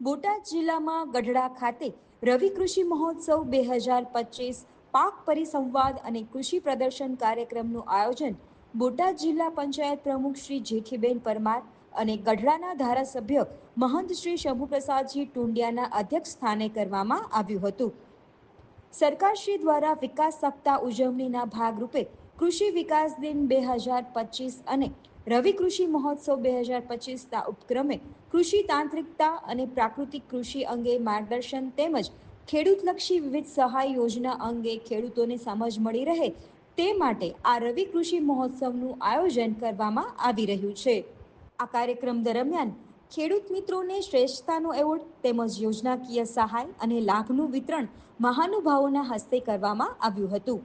બોટાદ જિલ્લામાં ગઢડા ખાતે રવિ કૃષિ મહોત્સવ બે હજાર પચીસ, પાક પરિસંવાદ અને કૃષિ પ્રદર્શન કાર્યક્રમનું આયોજન બોટાદ જિલ્લા પંચાયત પ્રમુખ શ્રી જેઠીબેન પરમાર અને ગઢડાના ધારાસભ્ય મહંત શ્રી શંભુપ્રસાદજી ટુંડિયાના અધ્યક્ષ સ્થાને કરવામાં આવ્યું હતું. સરકારશ્રી દ્વારા વિકાસ સપ્તાહ ઉજવણીના ભાગરૂપે કૃષિ વિકાસ દિન બે હજાર પચીસ અને રવિ કૃષિ મહોત્સવ બે હજાર પચીસના ઉપક્રમે કૃષિ તાંત્રિકતા અને પ્રાકૃતિક કૃષિ અંગે માર્ગદર્શન તેમજ ખેડૂતલક્ષી વિવિધ સહાય યોજના અંગે ખેડૂતોને સમજ મળી રહે તે માટે આ રવિ કૃષિ મહોત્સવનું આયોજન કરવામાં આવી રહ્યું છે. આ કાર્યક્રમ દરમિયાન ખેડૂત મિત્રોને શ્રેષ્ઠતાનો એવોર્ડ તેમજ યોજનાકીય સહાય અને લાભનું વિતરણ મહાનુભાવોના હસ્તે કરવામાં આવ્યું હતું.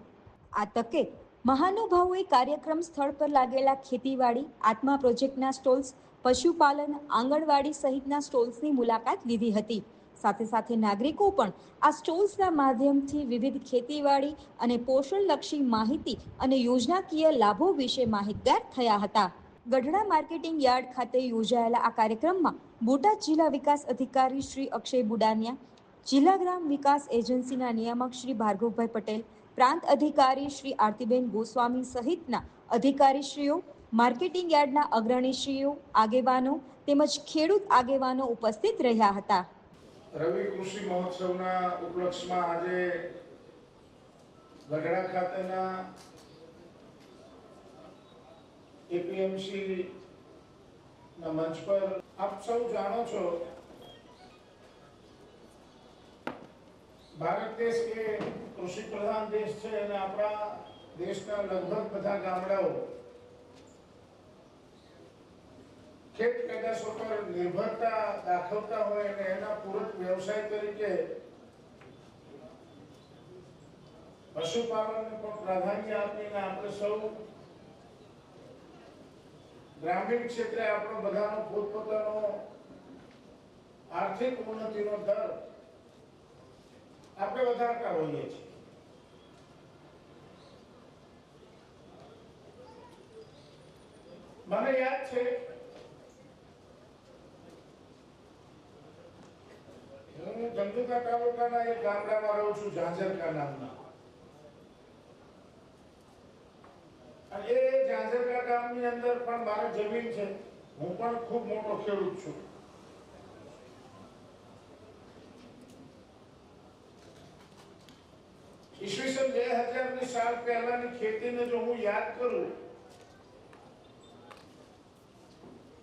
આ તકે મહાનુભાવોએ કાર્યક્રમ સ્થળ પર લાગેલા ખેતીવાડી, આત્મા પ્રોજેક્ટના સ્ટોલ્સ, પશુપાલન, આંગણવાડી સહિતના સ્ટોલ્સની મુલાકાત લીધી હતી. સાથે સાથે નાગરિકો પણ આ સ્ટોલ્સના માધ્યમથી વિવિધ ખેતીવાડી અને પોષણલક્ષી માહિતી અને યોજનાકીય લાભો વિશે માહિતગાર થયા હતા. ગઢડા માર્કેટિંગ યાર્ડ ખાતે યોજાયેલા આ કાર્યક્રમમાં બોટાદ જિલ્લા વિકાસ અધિકારી શ્રી અક્ષય બુડાનિયા, જિલ્લા ગ્રામ વિકાસ એજન્સીના નિયામક શ્રી ભાર્ગવભાઈ પટેલ પ્રાંત અધિકારી શ્રી આરતીબેન ગોસ્વામી સહિતના અધિકારીશ્રીઓ, માર્કેટિંગ યાર્ડના અગ્રણીશ્રીઓ, આગેવાનો તેમજ ખેડૂત આગેવાનો ઉપસ્થિત રહ્યા હતા. રવિ કૃષિ મહોત્સવના ઉપલક્ષમાં આજે ગઢડા ખાતેના એપીએમસી ના મંચ પર આપ સૌ જાણો છો ભારત દેશ એ કૃષિ પ્રધાન દેશ છે અને આપણા દેશના લગભગ બધા ગામડાઓ ખેત પેદાશો પર નિર્ભરતા દાખવતા હોય અને એના પૂરક વ્યવસાય તરીકે પશુપાલનને પણ પ્રાધાન્ય આપીને આપણે સૌ ગ્રામીણ ક્ષેત્રે આપણો બધાનો પોતપોતાનો આર્થિક ઉન્નતિનો દર આપણે વધારતા હોઈએ છીએ. મને યાદ છે, હું ધંધુકા તાલુકાના એક ગામડામાં રહું છું ઝાંઝરકા નામના. એ ઝાંઝરકા ગામની અંદર પણ મારી જમીન છે. હું પણ ખૂબ મોટો ખેડૂત છું. ઈસવીસન બે હજારની સાલ પહેલાની ખેતીને જો હું યાદ કરું,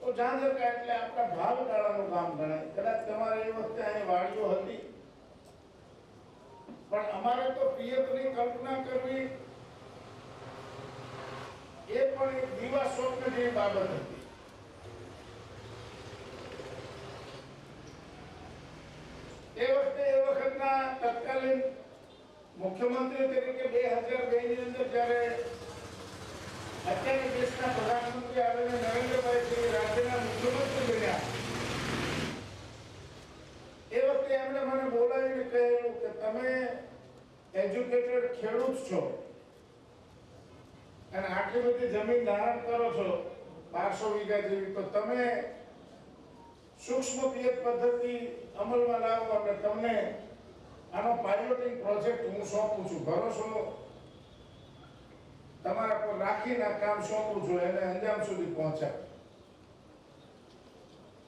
તો ઝાંઝરકા એટલે આપણા ભાવગાળાનું ગામ ગણાય. કદાચ તમારે એ વખતે અહીં વાડીઓ હતી. પણ અમારે તો પિયતની કલ્પના કરવી એ પણ એક દીવા સ્વપ્ન જેવી બાબત હતી. એ વખતે એ વખતના તત્કાલીન મુખ્યમંત્રી તરીકે બે હજાર બે ની અંદર જ્યારે અત્યારે દેશના પ્રધાનમંત્રી આદરણીય નરેન્દ્રભાઈ રાજ્યના મુખ્યમંત્રી બન્યા, એ વખતે એમણે મને બોલાવીને કહેલું કે તમે એજ્યુકેટેડ ખેડૂત છો અને આટલી બધી જમીન ધારણ કરો છો, બારસો વીઘા જેવી, તો તમે સૂક્ષ્મ પિયત પદ્ધતિ અમલમાં લાવો અને તમને આનો પાયલોટિંગ પ્રોજેક્ટ હું સોંપું છું. ભરોસો તમારા પર રાખીને કામ સોંપું છું, એને અંજામ સુધી પહોંચાડ.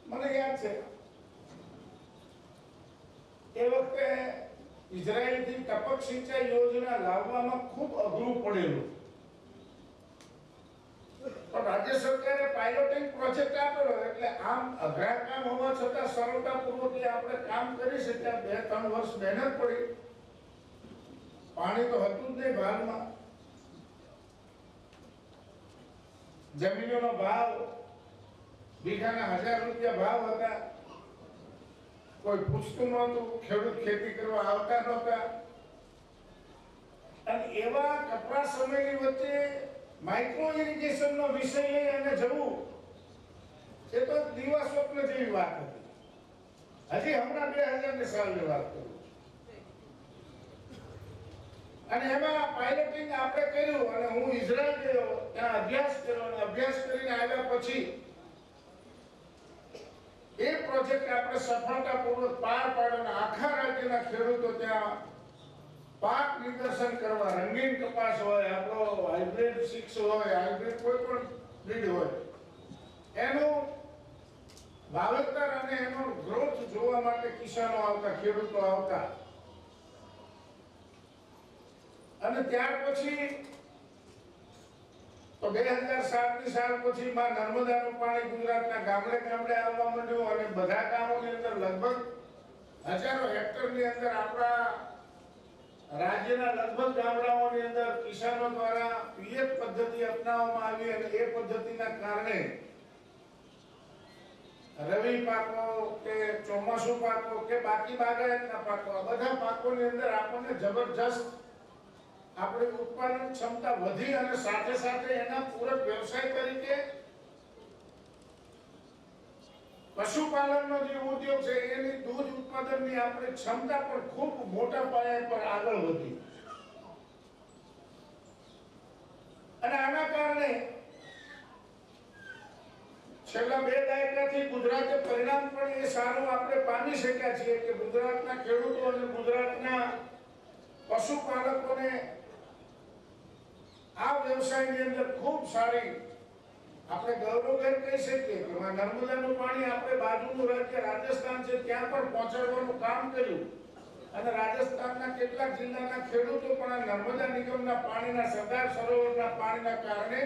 મને યાદ છે, એ વખતે ઇઝરાયલથી ટપક સિંચાઈ યોજના લાવવામાં ખૂબ અઘરું પડેલું. પણ રાજ્ય સરકારે પાયલોટિંગ પ્રોજેક્ટ આપેલો એટલે આમ અઘરા કામ હોવા છતાં સરળતાપૂર્વક આપણે કામ કરી શક્યા. બે, ત્રણ વર્ષ મહેનત પડી. પાણી તો હતું જ નહીં ભારમાં જમીનોનો ભાવ બીજાના હજાર રૂપિયા ભાવ હતા. કોઈ પૂછતું નહોતું, ખેડૂત ખેતી કરવા આવતા નહોતા. અને એવા કપરા સમયની વચ્ચે માઇક્રો ઇરિગેશન નો વિષય લઈ અને જવું, એ તો દીવા સ્વપ્ન જેવી વાત હતી. હજી હમણાં બે હજારની સાલની વાત કરું અને એમાં પાયલોટિંગ આપણે કર્યું અને હું ઇઝરાયલ ગયો, ત્યાં અભ્યાસ કર્યો અને અભ્યાસ કરીને આવ્યા પછી એ પ્રોજેક્ટ આપણે સફળતાપૂર્વક પાર પાડ્યો અને આખા રાજ્યના ખેડૂતો ત્યાં પાક નિદર્શન કરવા, રંગીન કપાસ હોય, આપણો હાઇબ્રિડ સિક્સ હોય હાઇબ્રિડ કોઈ પણ બ્રીડ હોય, એનું વાવેતર અને એનો ગ્રોથ જોવા માટે કિસાનો આવતા, ખેડૂતો આવતા. અને ત્યાર પછી તો બે હજાર સાતની સાલ પછી માં નર્મદાનું પાણી ગુજરાતના ગામડે ગામડે આવવા માંડ્યું અને બધા ગામોની અંદર લગભગ હજારો હેક્ટરની અંદર આપણા રાજ્યના લગભગ ગામડાઓની અંદર કિસાનો દ્વારા પીએફ પદ્ધતિ અપનાવવામાં આવી અને એ પદ્ધતિના કારણે રવિ પાકો કે ચોમાસુ પાકો કે બાકી બાગાયતના પાકો બધા પાકોની અંદર આપણને જબરજસ્ત આપણી ઉત્પાદન ક્ષમતા વધી અને સાથે સાથે એના પૂરક વ્યવસાય તરીકે પશુપાલનનો જે ઉદ્યોગ છે, એની દૂધ ઉત્પાદનની આપણે ક્ષમતા પણ ખૂબ મોટા પાયા પર આગળ વધી. અને આના કારણે છેલ્લા બે દાયકાથી ગુજરાતે પરિણામ પણ એ સારું આપણે પામી શક્યા છીએ કે ગુજરાતના ખેડૂતો અને ગુજરાતના પશુપાલકોને આ વ્યવસાયની અંદર ખૂબ સારી આપણે ગૌરવભેર કહી શકીએ કે નર્મદાનું પાણી આપણે બાજુનું રાજ્ય રાજસ્થાન છે, ત્યાં પણ પહોંચાડવાનું કામ કર્યું. અને રાજસ્થાનના કેટલાક જિલ્લાના ખેડૂતો પણ આ નર્મદા નિગમના પાણીના સરદાર સરોવરના પાણીના કારણે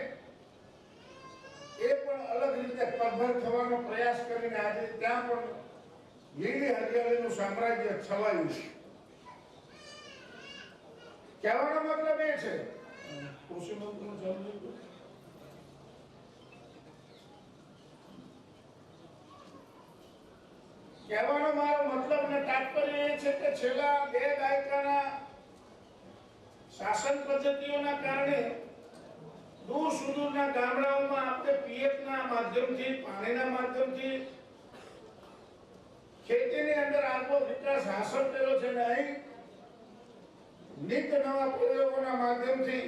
એ પણ અલગ રીતે પગભર થવાનો પ્રયાસ કરીને આજે ત્યાં પણ લીલી હરિયાળીનું સામ્રાજ્ય છવાયું છે. કહેવાનો મતલબ એ છે. કૃષિ મંત્રીનું સમજી ગયું? કહેવાનો મારો મતલબ ને તાત્પર્ય એ છે કે છેલ્લા બે દાયકાના શાસન પદ્ધતિઓના કારણે દૂર સુદૂરના ગામડાઓમાં આપણે પીએફના માધ્યમથી, પાણીના માધ્યમથી ખેતીની અંદર આગવો વિકાસ હાંસલ કર્યો છે ને અહીં નિત્ય નવા પ્રયોગોના માધ્યમથી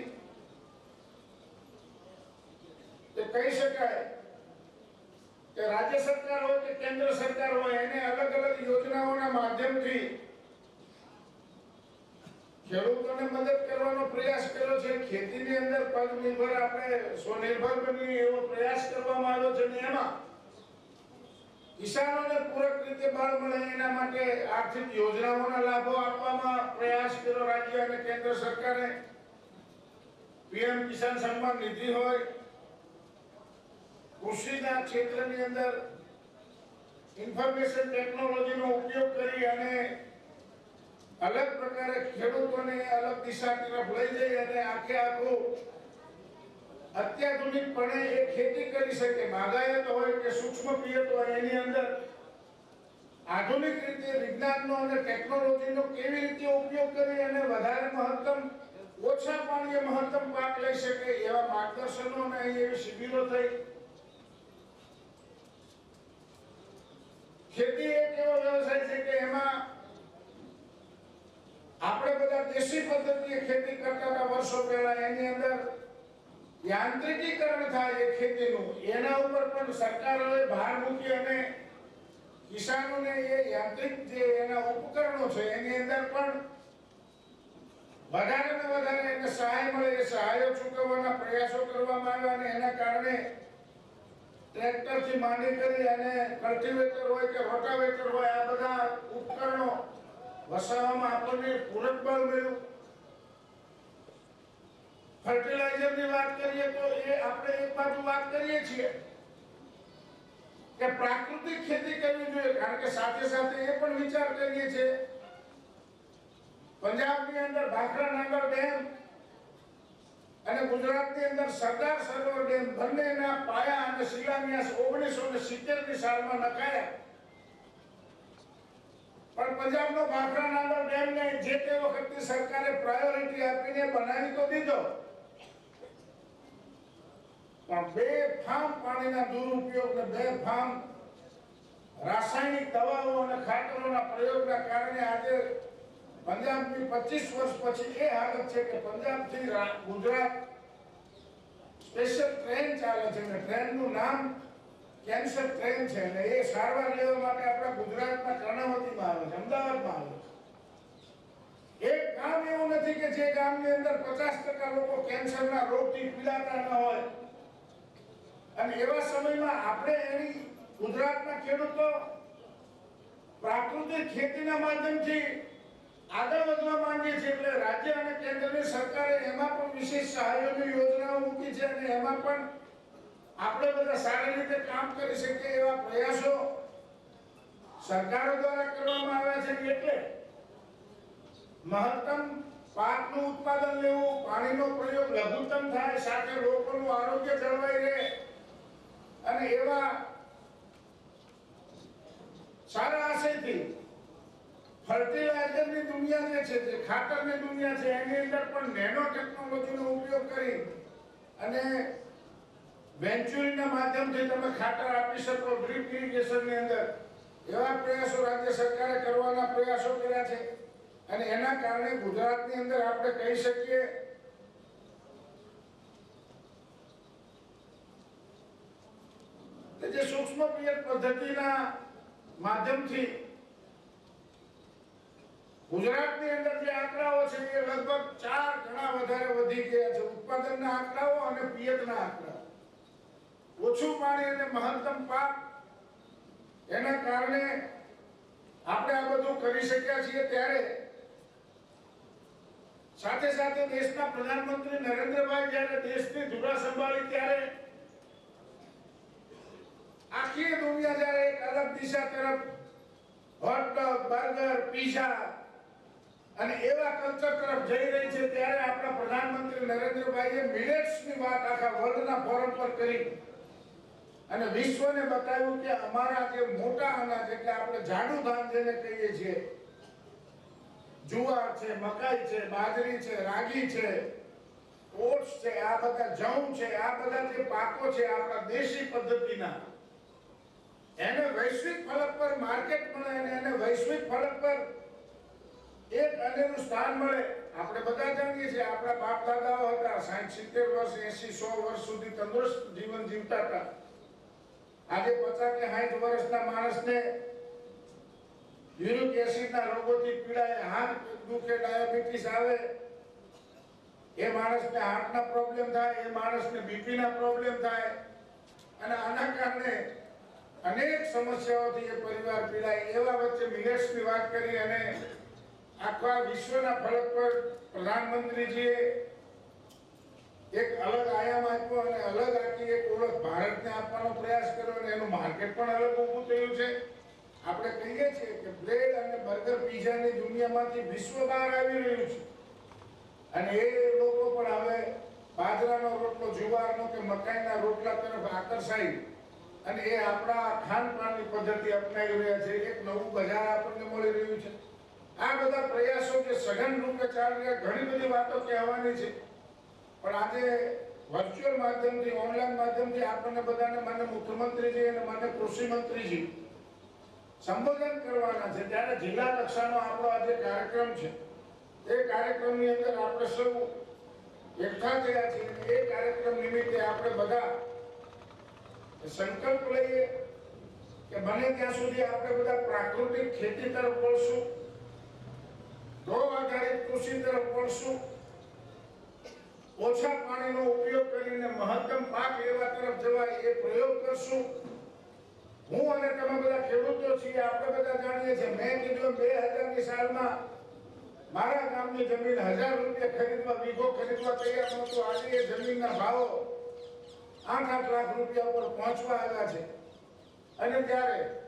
તે કહી શકાય કે રાજ્ય સરકાર હોય કે કેન્દ્ર સરકાર હોય એને અલગ અલગ યોજનાઓના માધ્યમથી ખેડૂતોને મદદ કરવાનો પ્રયાસ કર્યો છે. ખેતીની અંદર પગ નિર્ભર આપણે સ્વનિર્ભર બની એવો પ્રયાસ કરવામાં આવ્યો છે એમાં કિસાનોને પૂરક રીતે બળ મળે એના માટે આર્થિક યોજનાઓના લાભો આપવામાં પ્રયાસ કર્યો. રાજ્ય અને કેન્દ્ર સરકારે પીએમ કિસાન સન્માન નિધિ હોય, કૃષિના ક્ષેત્રની અંદર ઇન્ફોર્મેશન ટેકનોલોજીનો ઉપયોગ કરી અને અલગ પ્રકારે ખેડૂતોને અલગ દિશા તરફ લઈ જઈ અને આખે આખું અત્યાધુનિકપણે એ ખેતી કરી શકે. માગાયત હોય કે સૂક્ષ્મ પિયત હોય, એની અંદર આધુનિક રીતે વિજ્ઞાનનો અને ટેકનોલોજીનો કેવી રીતે ઉપયોગ કરી અને વધારે મહત્તમ, ઓછા પાણીએ મહત્તમ પાક લઈ શકે એવા માર્ગદર્શનો અને એવી શિબિરો થઈ. ખેતી એક એવો વ્યવસાય છે કે એમાં આપણે બધા દેશી પદ્ધતિએ ખેતી કરતા હતા વર્ષો પહેલા. એની અંદર યાંત્રિકીકરણ થાય એ ખેતીનું. એના ઉપર પણ સરકારોએ ભાર મૂકી અને કિસાનોને એ યાંત્રિક જે એના ઉપકરણો છે, એની અંદર પણ વધારે ને વધારે એને સહાય મળે, એ સહાયો ચૂકવવાના પ્રયાસો કરવામાં આવ્યા અને એના કારણે ટ્રેક્ટરથી માંડી કરી અને કલ્ટિવેટર હોય કે રોટાવેટર હોય, આ બધા ઉપકરણો વસાવવામાં આપણને પૂરક બળ મળ્યું. ફર્ટિલાઇઝરની વાત કરીએ તો એ આપણે એક બાજુ વાત કરીએ છીએ કે પ્રાકૃતિક ખેતી કરવી જોઈએ, કારણ કે સાથે સાથે એ પણ વિચાર કરીએ છીએ. પંજાબની અંદર ભાખરા નાગર ડેમ અને ગુજરાતની અંદર સરદાર સરોવર ડેમ બંનેના પાયા અને શિલાન્યાસ ઓગણીસો ને સિત્તેરની સાલમાં નખાયા. પણ પંજાબનો ભાખરા નાગર ડેમને જે તે વખતની સરકારે પ્રાયોરિટી આપીને બનાવી તો દીધો. પણ બે ફાર્મ પાણીના દુરુપયોગ ને બે ફાર્મ રાસાયણિક દવાઓ અને ખાતરોના પ્રયોગના કારણે આજે પંજાબની 25 વર્ષ પછી એ હાલત છે કે પંજાબથી ગુજરાત સ્પેશિયલ ટ્રેન ચાલે છે અને ટ્રેનનું નામ કેન્સર ટ્રેન છે અને એ સારવાર લેવા માટે આપણા ગુજરાતના કર્ણાવતીમાં આવે છે, અમદાવાદમાં આવે છે. એક ગામ એવું નથી કે જે ગામની અંદર પચાસ ટકા લોકો કેન્સરના રોગથી પીડાતા ન હોય. અને એવા સમયમાં આપણે એની ગુજરાતના ખેડૂતો પ્રાકૃતિક ખેતીના માધ્યમથી આગળ વધવા માંગે છે એટલે રાજ્ય અને કેન્દ્રની સરકારે એમાં પણ વિશેષ સહાયોની યોજનાઓ મૂકી છે અને એમાં પણ આપણે બધા સારી રીતે કામ કરી શકીએ એવા પ્રયાસો સરકારો દ્વારા કરવામાં આવ્યા છે એટલે મહત્તમ પાકનું ઉત્પાદન લેવું, પાણીનો પ્રયોગ લઘુત્તમ થાય, સાથે લોકોનું આરોગ્ય જળવાઈ રહે અને એવા સારા આશયથી ફર્ટિલાઇઝરની દુનિયા જે છે, જે ખાતરની દુનિયા છે, એની અંદર પણ નેનો ટેકનોલોજીનો ઉપયોગ કરી અને વેન્ચુરીના માધ્યમથી તમે ખાતર આપી શકો, ડ્રીપ ઇરિગેશનની અંદર. એવા પ્રયાસો રાજ્ય સરકારે કરવાના પ્રયાસો કર્યા છે. અને એના કારણે ગુજરાતની અંદર આપણે કહી શકીએ જે સૂક્ષ્મ પિયત પદ્ધતિના માધ્યમથી ગુજરાતની અંદર જે આંકડાઓ છે એ લગભગ ચાર ગણા વધારે વધી ગયા છે. ઉત્પાદનના આંકડાઓ અને પિયતના આંકડાઓ. ઓછું પાણી અને મહત્તમ પાક, એના કારણે આપણે આ બધું કરી શક્યા છીએ ત્યારે. સાથે સાથે દેશના પ્રધાનમંત્રી નરેન્દ્રભાઈ જ્યારે દેશની ધુરા સંભાળી ત્યારે આખી દુનિયા જ્યારે એક અલગ દિશા તરફ હોટડોગ બર્ગર, પીઝા અને એવા કલ્ચર તરફ જઈ રહી છે ત્યારે આપણા પ્રધાનમંત્રી નરેન્દ્રભાઈએ મિલેટ્સની વાત આખા વર્લ્ડના ફોરમ પર કરી. અને વિશ્વને બતાવ્યું કે અમારા જે મોટા અનાજ એટલે આપણે જાડું ધાન જેને કહીએ છીએ, જુવાર છે, મકાઈ છે, બાજરી છે, રાગી છે, ઓટ્સ છે, આ બધા જઉં છે, આ બધા જે પાકો છે આપણા દેશી પદ્ધતિના. એને વૈશ્વિક ફલક પર માર્કેટ મળે અને એને વૈશ્વિક ફલક પર એક અનેરું સ્થાન મળે. આપણે બધા જાણીએ છીએ, આપણા બાપ દાદાઓ હતા, સાઠ સિત્તેર વર્ષ, એસી, સો વર્ષ સુધી તંદુરસ્ત જીવન જીવતા હતા. આજે પચાસ કે સાઠ વર્ષના માણસને યુરિક એસિડના રોગોથી પીડાય હાથ દુખે, ડાયાબિટીસ આવે, એ માણસને હાર્ટના પ્રોબ્લેમ થાય, એ માણસને બીપીના પ્રોબ્લેમ થાય, અને આના કારણે અનેક સમસ્યાઓથી એ પરિવાર પીડાય, એવા વચ્ચે મિલેટ્સની વાત કરી અને આખા વિશ્વના ફલક પર પ્રધાનમંત્રીજીએ એક અલગ આયામ આપ્યો અને અલગ આખી એક ઓળખ ભારતને આપવાનો પ્રયાસ કર્યો અને એનું માર્કેટ પણ અલગ ઊભું થયું છે. આપણે કહીએ છીએ કે બ્રેડ અને બર્ગર પીઝાની દુનિયામાંથી વિશ્વ બહાર આવી રહ્યું છે. અને એ લોકો પણ હવે બાજરાનો રોટલો, જુવારનો કે મકાઈના રોટલા તરફ આકર્ષાય અને એ આપણા ખાનપાનની પદ્ધતિ અપનાવી રહ્યા છે. એક નવું બજાર આપણને મળી રહ્યું છે. આ બધા પ્રયાસો કે સઘન રૂપે ચાલી ઘણી બધી વાતો કહેવાની છે. પણ આજે વર્ચ્યુઅલ માધ્યમથી ઓનલાઈન માધ્યમથી આપણને બધાને, માન્ય મુખ્યમંત્રીજી અને માન્ય કૃષિ મંત્રીજી સંબોધન કરવાના છે. ત્યારે જિલ્લા કક્ષાનો આપણો આજે કાર્યક્રમ છે. એ કાર્યક્રમની અંદર આપણે સૌ એકઠા થયા છીએ એ કાર્યક્રમ નિમિત્તે આપણે બધા સંકલ્પ લઈએ કે બને ત્યાં સુધી આપણે બધા પ્રાકૃતિક ખેતી તરફ વળશું. ગૌ આધારિત કૃષિ તરફ વળશું. ઓછા પાણીનો ઉપયોગ કરીને મહત્તમ પાક લેવા તરફ જવાય એ પ્રયોગ કરશું. હું અને તમે બધા ખેડૂતો છીએ, આપણે બધા જાણીએ છીએ. મેં કીધું બે હજારની સાલમાં મારા ગામની જમીન હજાર રૂપિયા ખરીદવા, વીઘો ખરીદવા તૈયાર નહોતો. આજે એ જમીનના ભાવો આઠ આઠ લાખ રૂપિયા ઉપર પહોંચવા આવ્યા છે. અને ત્યારે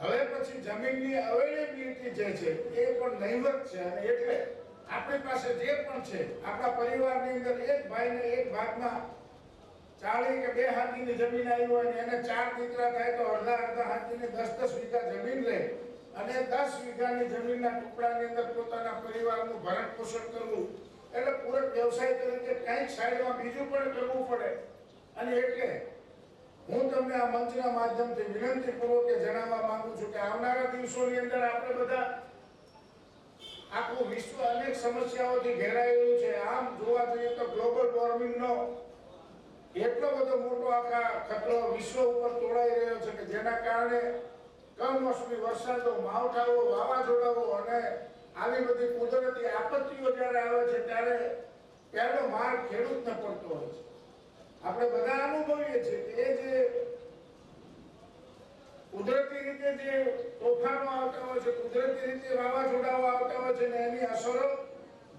હવે પછી જમીનની અવેલેબિલિટી જે છે, એ પણ નહીવત છે એટલે આપણી પાસે જે પણ છે, આપણા પરિવારની અંદર એક ભાઈને એક ભાગમાં ચાળી કે બે હાથીની જમીન આવી હોય ને એને ચાર દીકરા થાય તો અડધા અડધા હાથીને દસ દસ વીઘા જમીન લે અને દસ વીઘાની જમીનના ટુકડાની અંદર પોતાના પરિવારનું ભરણ પોષણ કરવું. એટલે પૂરક વ્યવસાય તરીકે કંઈક સાઈડમાં બીજું પણ કરવું પડે. અને એટલે હું તમને આ મંચના માધ્યમથી વિનંતીપૂર્વક એ જણાવવા માંગુ છું કે આવનારા દિવસોની અંદર આપણે બધા આખું વિશ્વ અનેક સમસ્યાઓથી ઘેરાયેલું છે. આમ જોવા જઈએ તો ગ્લોબલ વોર્મિંગનો એટલો બધો મોટો આખા ખતરો વિશ્વ ઉપર તોડાઈ રહ્યો છે કે જેના કારણે કમોસમી વરસાદો, માવઠાઓ, વાવાઝોડાઓ અને આવી બધી કુદરતી આપત્તિઓ જ્યારે આવે છે ત્યારે પહેલો માર ખેડૂતને પડતો હોય છે. આપણે બધા અનુભવીએ છીએ કે એ જે કુદરતી રીતે જે તોફાનો આવતા હોય છે, કુદરતી રીતે વાવાઝોડાઓ આવતા હોય છે ને એની અસરો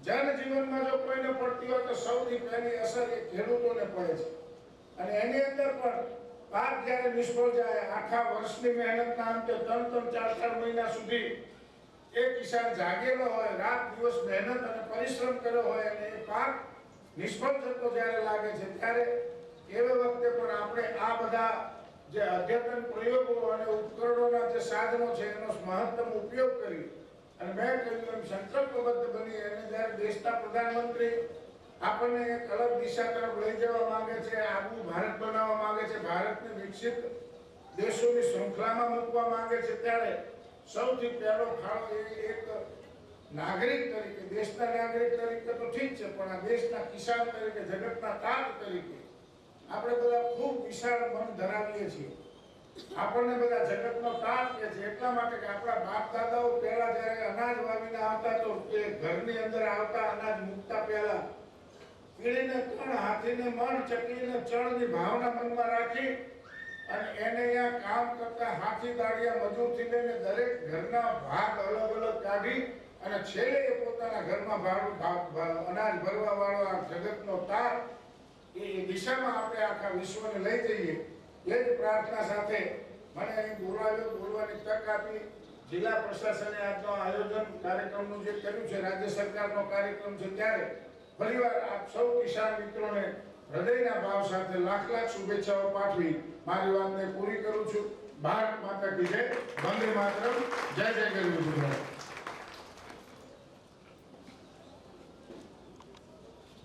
જનજીવનમાં જો કોઈને પડતી હોય તો સૌથી પહેલી અસર એ ખેડૂતોને પડે છે. અને એની અંદર પણ પાક જ્યારે નિષ્ફળ જાય, આખા વર્ષની મહેનતના અંતે ત્રણ ત્રણ ચાર ચાર મહિના સુધી એ કિસાન જાગેલો હોય, રાત દિવસ મહેનત અને પરિશ્રમ કર્યો હોય અને એ પાક નિષ્ફળ થતો જ્યારે લાગે છે, ત્યારે એવે વખતે પણ આપણે આ બધા જે અદ્યતન પ્રયોગો અને ઉપકરણોના જે સાધનો છે, એનો મહત્તમ ઉપયોગ કરી અને મેં કહ્યું એમ સંકલ્પબદ્ધ બની અને જ્યારે દેશના પ્રધાનમંત્રી આપણને એક અલગ દિશા તરફ લઈ જવા માંગે છે આગવું ભારત બનાવવા માંગે છે, ભારતને વિકસિત દેશોની શૃંખલામાં મૂકવા માંગે છે, ત્યારે સૌથી પહેલો ફાળો એ એક નાગરિક તરીકે, દેશના નાગરિક તરીકે તો ઠીક છે, પણ આ દેશના કિસાન તરીકે, જગતના તાત તરીકે આપણે બધા ખૂબ વિશાળ મન ધરાવીએ છીએ. આપણને બધા જગતનો તાત કે છે, એટલા માટે કે આપણા બાપ દાદાઓ પહેલા જ્યારે અનાજ વાવીને આવતા તો એ ઘરની અંદર આવતા અનાજ મૂકતા પહેલા કીડીને કણ, હાથીને મણ, ચકલીને ચણની ભાવના મનમાં રાખી અને એને અહીંયા કામ કરતા હાથી દાડિયા મજૂરથી લઈને દરેક ઘરના ભાગ અલગ અલગ કાઢી અને છેલ્લે પોતાના ઘરમાં ભાડું અનાજ ભરવા વાળો આ જગતનો તાર, એ દિશામાં આપણે આખા વિશ્વને લઈ જઈએ. એ જ પ્રાર્થના સાથે મને અહીં બોલાવ્યો, બોલવાની તક આપી. જિલ્લા પ્રશાસને આજનો આયોજન કાર્યક્રમનું જે કર્યું છે, રાજ્ય સરકારનો કાર્યક્રમ છે ત્યારે ફરીવાર આપ સૌ કિસાન મિત્રોને હૃદયના ભાવ સાથે લાખ લાખ શુભેચ્છાઓ પાઠવી. મારી વાતને પૂરી કરું છું. ભારત માતા કી જય. વંદે માતરમ. જય જય ગરવી ગુજરાત.